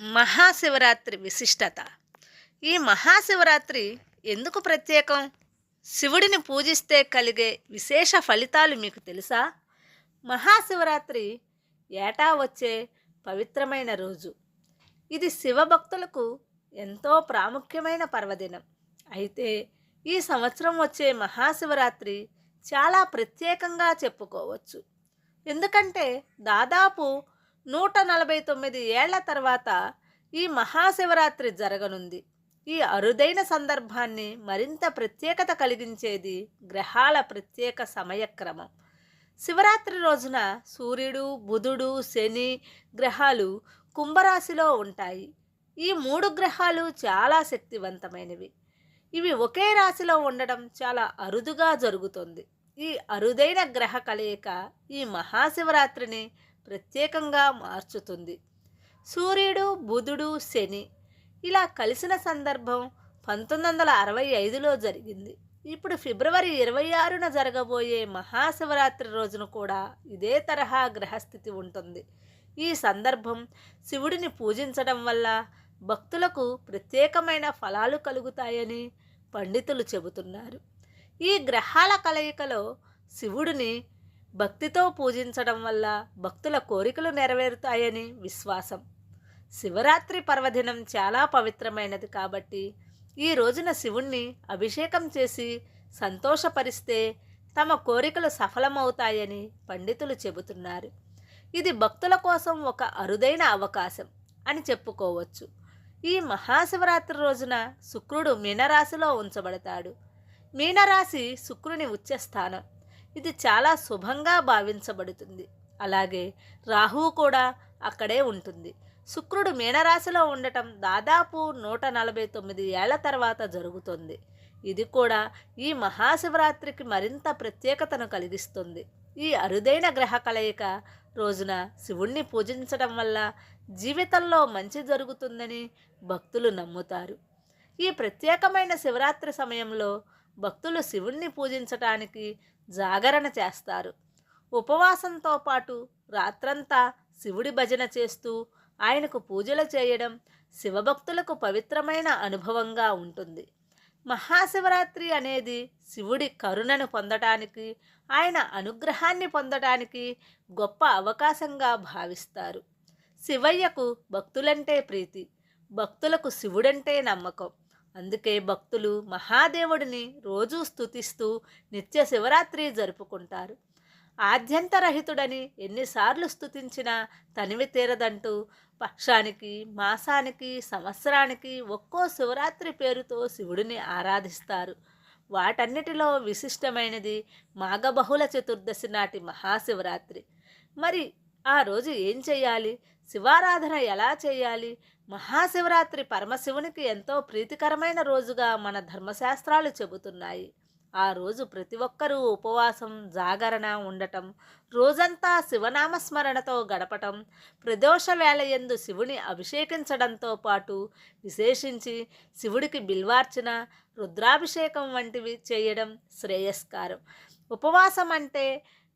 మహాశివరాత్రి విశిష్టత. ఈ మహాశివరాత్రి ఎందుకు ప్రత్యేకం? శివుడిని పూజిస్తే కలిగే విశేష ఫలితాలు మీకు తెలుసా? మహాశివరాత్రి ఏటా వచ్చే పవిత్రమైన రోజు. ఇది శివభక్తులకు ఎంతో ప్రాముఖ్యమైన పర్వదినం. అయితే ఈ సంవత్సరం వచ్చే మహాశివరాత్రి చాలా ప్రత్యేకంగా చెప్పుకోవచ్చు. ఎందుకంటే దాదాపు నూట నలభై తొమ్మిది ఏళ్ళ తర్వాత ఈ మహాశివరాత్రి జరగనుంది. ఈ అరుదైన సందర్భాన్ని మరింత ప్రత్యేకత కలిగించేది గ్రహాల ప్రత్యేక సమయక్రమం. శివరాత్రి రోజున సూర్యుడు బుధుడు శని గ్రహాలు కుంభరాశిలో ఉంటాయి. ఈ మూడు గ్రహాలు చాలా శక్తివంతమైనవి. ఇవి ఒకే రాశిలో ఉండడం చాలా అరుదుగా జరుగుతుంది. ఈ అరుదైన గ్రహ కలయిక ఈ మహాశివరాత్రిని ప్రత్యేకంగా మార్చుతుంది. సూర్యుడు బుధుడు శని ఇలా కలిసిన సందర్భం పంతొమ్మిది వందల అరవై ఐదులో జరిగింది. ఇప్పుడు ఫిబ్రవరి ఇరవై ఆరున జరగబోయే మహాశివరాత్రి రోజున కూడా ఇదే తరహా గ్రహస్థితి ఉంటుంది. ఈ సందర్భం శివుడిని పూజించడం వల్ల భక్తులకు ప్రత్యేకమైన ఫలాలు కలుగుతాయని పండితులు చెబుతున్నారు. ఈ గ్రహాల కలయికలో శివుడిని భక్తితో పూజించడం వల్ల భక్తుల కోరికలు నెరవేరుతాయని విశ్వాసం. శివరాత్రి పర్వదినం చాలా పవిత్రమైనది కాబట్టి ఈ రోజున శివుణ్ణి అభిషేకం చేసి సంతోషపరిస్తే తమ కోరికలు సఫలమవుతాయని పండితులు చెబుతున్నారు. ఇది భక్తుల కోసం ఒక అరుదైన అవకాశం అని చెప్పుకోవచ్చు. ఈ మహాశివరాత్రి రోజున శుక్రుడు మీనరాశిలో ఉంచబడతాడు. మీనరాశి శుక్రుని ఉచ్చస్థానం. ఇది చాలా శుభంగా భావించబడుతుంది. అలాగే రాహువు కూడా అక్కడే ఉంటుంది. శుక్రుడు మీనరాశిలో ఉండటం దాదాపు నూట నలభై తొమ్మిది ఏళ్ళ తర్వాత జరుగుతుంది. ఇది కూడా ఈ మహాశివరాత్రికి మరింత ప్రత్యేకతను కలిగిస్తుంది. ఈ అరుదైన గ్రహ కలయిక రోజున శివుణ్ణి పూజించడం వల్ల జీవితంలో మంచి జరుగుతుందని భక్తులు నమ్ముతారు. ఈ ప్రత్యేకమైన శివరాత్రి సమయంలో భక్తులు శివుణ్ణి పూజించటానికి జాగరణ చేస్తారు. ఉపవాసంతో పాటు రాత్రంతా శివుడి భజన చేస్తూ ఆయనకు పూజలు చేయడం శివభక్తులకు పవిత్రమైన అనుభవంగా ఉంటుంది. మహాశివరాత్రి అనేది శివుడి కరుణను పొందటానికి ఆయన అనుగ్రహాన్ని పొందటానికి గొప్ప అవకాశంగా భావిస్తారు. శివయ్యకు భక్తులంటే ప్రీతి భక్తులకు శివుడంటే నమ్మకం. అందుకే భక్తులు మహాదేవుడిని రోజూ స్థుతిస్తూ నిత్య శివరాత్రి జరుపుకుంటారు. ఆద్యంతరహితుడని ఎన్నిసార్లు స్థుతించినా తనివి తీరదంటూ పక్షానికి మాసానికి సంవత్సరానికి ఒక్కో శివరాత్రి పేరుతో శివుడిని ఆరాధిస్తారు. వాటన్నిటిలో విశిష్టమైనది మాఘబహుళ చతుర్దశి నాటి మహాశివరాత్రి. మరి ఆ రోజు ఏం చేయాలి? శివారాధన ఎలా చేయాలి? మహాశివరాత్రి పరమశివునికి ఎంతో ప్రీతికరమైన రోజుగా మన ధర్మశాస్త్రాలు చెబుతున్నాయి. ఆ రోజు ప్రతి ఒక్కరూ ఉపవాసం జాగరణ ఉండటం రోజంతా శివనామస్మరణతో గడపటం ప్రదోష వేళయందు శివుని అభిషేకించడంతో పాటు విశేషించి శివుడికి బిల్వార్చన రుద్రాభిషేకం వంటివి చేయడం శ్రేయస్కారం. ఉపవాసం అంటే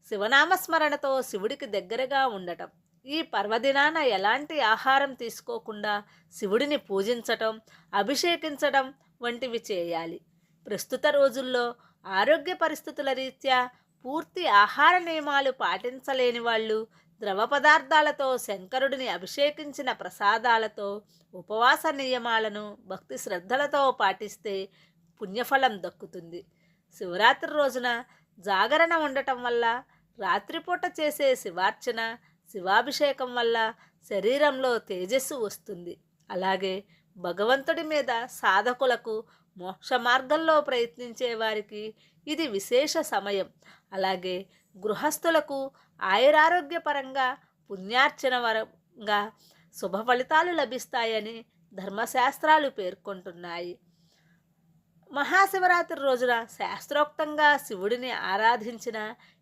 శివనామస్మరణతో శివుడికి దగ్గరగా ఉండటం. ఈ పర్వదినాన ఎలాంటి ఆహారం తీసుకోకుండా శివుడిని పూజించటం అభిషేకించడం వంటివి చేయాలి. ప్రస్తుత రోజుల్లో ఆరోగ్య పరిస్థితుల రీత్యా పూర్తి ఆహార నియమాలు పాటించలేని వాళ్ళు ద్రవ పదార్థాలతో శంకరుడిని అభిషేకించిన ప్రసాదాలతో ఉపవాస నియమాలను భక్తి శ్రద్ధలతో పాటిస్తే పుణ్యఫలం దక్కుతుంది. శివరాత్రి రోజున జాగరణ ఉండటం వల్ల రాత్రిపూట చేసే శివార్చన శివాభిషేకం వల్ల శరీరంలో తేజస్సు వస్తుంది. అలాగే భగవంతుడి మీద సాధకులకు మోక్ష మార్గంలో ప్రయత్నించే వారికి ఇది విశేష సమయం. అలాగే గృహస్థులకు ఆయురారోగ్యపరంగా పుణ్యార్చన వరంగా శుభ ఫలితాలు లభిస్తాయని ధర్మశాస్త్రాలు పేర్కొంటున్నాయి. మహాశివరాత్రి రోజున శాస్త్రోక్తంగా శివుడిని ఆరాధించిన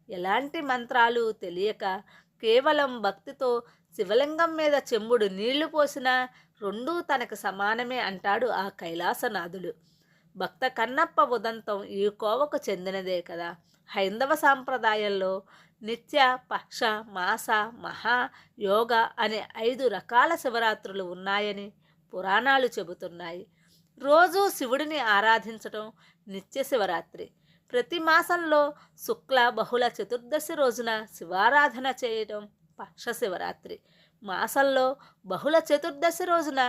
ఎలాంటి మంత్రాలు తెలియక కేవలం భక్తితో శివలింగం మీద చెంబుడు నీళ్ళు పోసినా రెండూ తనకు సమానమే అంటాడు ఆ కైలాసనాథుడు భక్త కన్నప్ప ఉదంతం ఈ కోవకు చెందినదే కదా. హైందవ సాంప్రదాయంలో నిత్య పక్ష మాస మహా యోగ అనే ఐదు రకాల శివరాత్రులు ఉన్నాయని పురాణాలు చెబుతున్నాయి. రోజూ శివుడిని ఆరాధించటం నిత్య శివరాత్రి. ప్రతి మాసంలో శుక్ల బహుళ చతుర్దశి రోజున శివారాధన చేయటం పక్ష శివరాత్రి మాసంలో బహుళ చతుర్దశి రోజున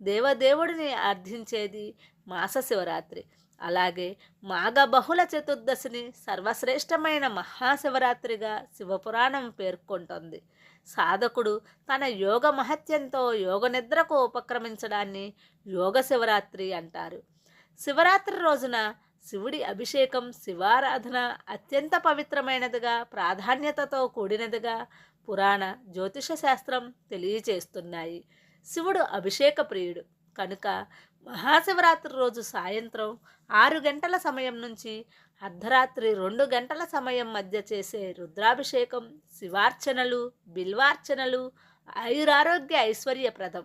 దేవదేవుడిని అర్థించేది మాస శివరాత్రి అలాగే మాఘ బహుళ చతుర్దశిని సర్వశ్రేష్టమైన మహాశివరాత్రిగా శివపురాణం పేర్కొంటోంది. సాధకుడు తన యోగ మహత్యంతో యోగ నిద్రకు ఉపక్రమించడాన్ని యోగ శివరాత్రి అంటారు. శివరాత్రి రోజున శివుడి అభిషేకం శివారాధన అత్యంత పవిత్రమైనదిగా ప్రాధాన్యతతో కూడినదిగా పురాణ జ్యోతిష శాస్త్రం తెలియచేస్తున్నాయి. శివుడు అభిషేక ప్రియుడు. కనుక మహాశివరాత్రి రోజు సాయంత్రం ఆరు గంటల సమయం నుంచి అర్ధరాత్రి రెండు గంటల సమయం మధ్య చేసే రుద్రాభిషేకం శివార్చనలు బిల్వార్చనలు ఆయురారోగ్య ఐశ్వర్యప్రదం.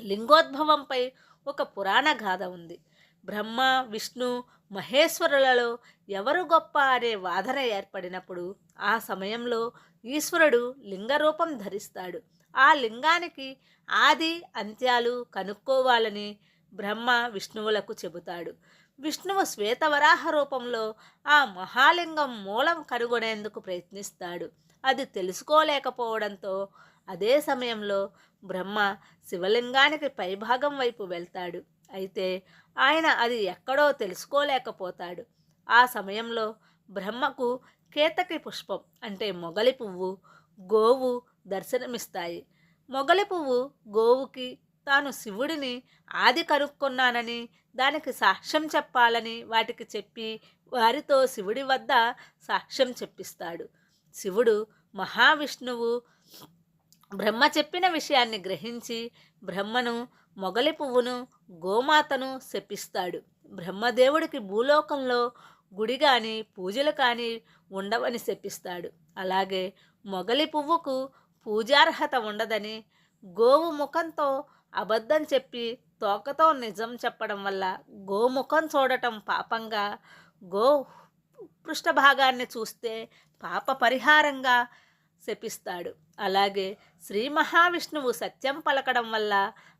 లింగోద్భవంపై ఒక పురాణ గాథ ఉంది. బ్రహ్మ విష్ణు మహేశ్వరులలో ఎవరు గొప్ప అనే వాదన ఏర్పడినప్పుడు ఆ సమయంలో ఈశ్వరుడు లింగరూపం ధరిస్తాడు. ఆ లింగానికి ఆది అంత్యాలు కనుక్కోవాలని బ్రహ్మ విష్ణువులకు చెబుతాడు. విష్ణువు శ్వేతవరాహ రూపంలో ఆ మహాలింగం మూలం కనుగొనేందుకు ప్రయత్నిస్తాడు. అది తెలుసుకోలేకపోవడంతో అదే సమయంలో బ్రహ్మ శివలింగానికి పైభాగం వైపు వెళ్తాడు. అయితే ఆయన అది ఎక్కడో తెలుసుకోలేకపోతాడు. ఆ సమయంలో బ్రహ్మకు కేతకి పుష్పం అంటే మొగలి పువ్వు గోవు దర్శనమిస్తాయి. మొగలి పువ్వు గోవుకి తాను శివుడిని ఆది కనుక్కున్నానని దానికి సాక్ష్యం చెప్పాలని వాటికి చెప్పి వారితో శివుడి వద్ద సాక్ష్యం చెప్పిస్తాడు. శివుడు మహావిష్ణువు బ్రహ్మ చెప్పిన విషయాన్ని గ్రహించి బ్రహ్మను మొగలి పువ్వును గోమాతను శపిస్తాడు. బ్రహ్మదేవుడికి భూలోకంలో గుడి కానీ పూజలు కానీ ఉండవని శపిస్తాడు. అలాగే మొగలి పువ్వుకు పూజార్హత ఉండదని గోవు ముఖంతో అబద్ధం చెప్పి తోకతో నిజం చెప్పడం వల్ల గోముఖం చూడటం పాపంగా గో పృష్ఠభాగాన్ని చూస్తే పాప పరిహారంగా శపిస్తాడు. అలాగే శ్రీ మహావిష్ణువు సత్యం పలకడం వల్ల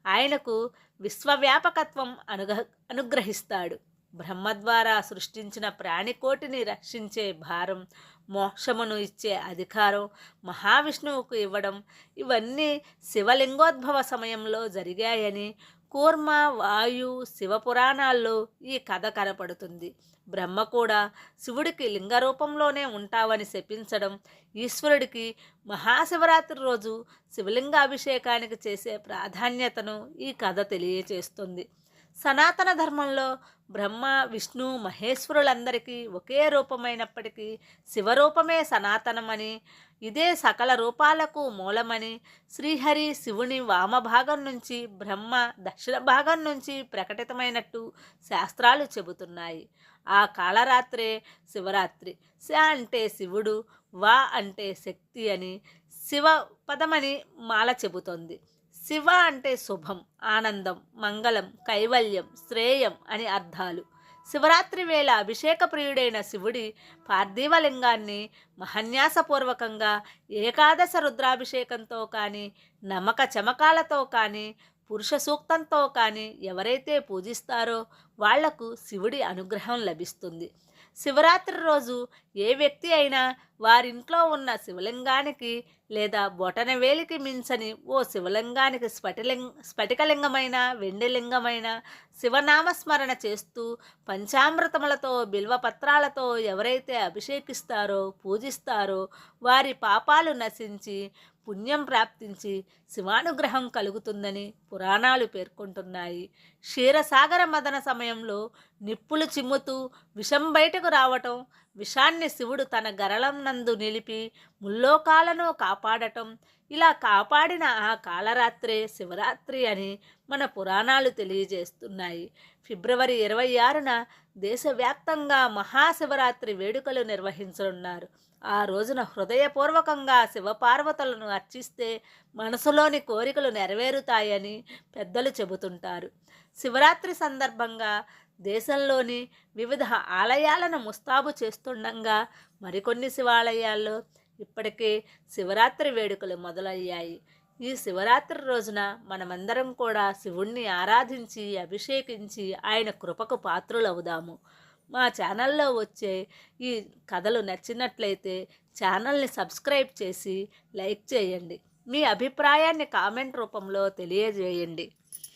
ఆయనకు విశ్వవ్యాపకత్వం అనుగ అనుగ్రహిస్తాడు. బ్రహ్మ ద్వారా సృష్టించిన ప్రాణికోటిని రక్షించే భారం మోక్షమును ఇచ్చే అధికారం మహావిష్ణువుకు ఇవ్వడం ఇవన్నీ శివలింగోద్భవ సమయంలో జరిగాయని కూర్మ వాయు శివపురాణాల్లో ఈ కథ కనపడుతుంది. బ్రహ్మ కూడా శివుడికి లింగ రూపంలోనే ఉంటావని శపించడం ఈశ్వరుడికి మహాశివరాత్రి రోజు శివలింగాభిషేకానికి చేసే ప్రాధాన్యతను ఈ కథ తెలియచేస్తుంది. సనాతన ధర్మంలో బ్రహ్మ విష్ణు మహేశ్వరులందరికీ ఒకే రూపమైనప్పటికీ శివరూపమే సనాతనమని ఇదే సకల రూపాలకు మూలమని శ్రీహరి శివుని వామభాగం నుంచి బ్రహ్మ దక్షిణ భాగం నుంచి ప్రకటితమైనట్టు శాస్త్రాలు చెబుతున్నాయి. ఆ కాళరాత్రే శివరాత్రి. శ అంటే శివుడు వా అంటే శక్తి అని శివ పదమని మాల చెబుతోంది. శివ అంటే శుభం ఆనందం మంగళం కైవల్యం శ్రేయం అని అర్థాలు. శివరాత్రి వేళ అభిషేక ప్రియుడైన శివుడి పార్థివలింగాన్ని మహన్యాసపూర్వకంగా ఏకాదశ రుద్రాభిషేకంతో కానీ నమక చమకాలతో కానీ పురుష సూక్తంతో కానీ ఎవరైతే పూజిస్తారో వాళ్ళకు శివుడి అనుగ్రహం లభిస్తుంది. శివరాత్రి రోజు ఏ వ్యక్తి అయినా వారింట్లో ఉన్న శివలింగానికి లేదా బొటనవేలికి మించని ఓ శివలింగానికి స్ఫటిలింగ స్ఫటికలింగమైన వెండిలింగమైన శివనామస్మరణ చేస్తూ పంచామృతములతో బిల్వపత్రాలతో ఎవరైతే అభిషేకిస్తారో పూజిస్తారో వారి పాపాలు నశించి పుణ్యం ప్రాప్తించి శివానుగ్రహం కలుగుతుందని పురాణాలు పేర్కొంటున్నాయి. క్షీరసాగర మదన సమయంలో నిప్పులు చిమ్ముతూ విషం బయటకు రావటం విషాన్ని శివుడు తన గరళం నందు నిలిపి ముల్లోకాలను కాపాడటం. ఇలా కాపాడిన ఆ కాలరాత్రే శివరాత్రి అని మన పురాణాలు తెలియజేస్తున్నాయి. ఫిబ్రవరి ఇరవై ఆరున దేశవ్యాప్తంగా మహాశివరాత్రి వేడుకలు నిర్వహించనున్నారు. ఆ రోజున హృదయపూర్వకంగా శివపార్వతులను అర్చిస్తే మనసులోని కోరికలు నెరవేరుతాయని పెద్దలు చెబుతుంటారు. శివరాత్రి సందర్భంగా దేశంలోని వివిధ ఆలయాలను ముస్తాబు చేస్తుండగా మరికొన్ని శివాలయాల్లో ఇప్పటికే శివరాత్రి వేడుకలు మొదలయ్యాయి. ఈ శివరాత్రి రోజున మనమందరం కూడా శివుణ్ణి ఆరాధించి అభిషేకించి ఆయన కృపకు పాత్రులవుదాము. మా ఛానల్లో వచ్చే ఈ కథలు నచ్చినట్లయితే ఛానల్ని సబ్స్క్రైబ్ చేసి లైక్ చేయండి. మీ అభిప్రాయాన్ని కామెంట్ రూపంలో తెలియజేయండి.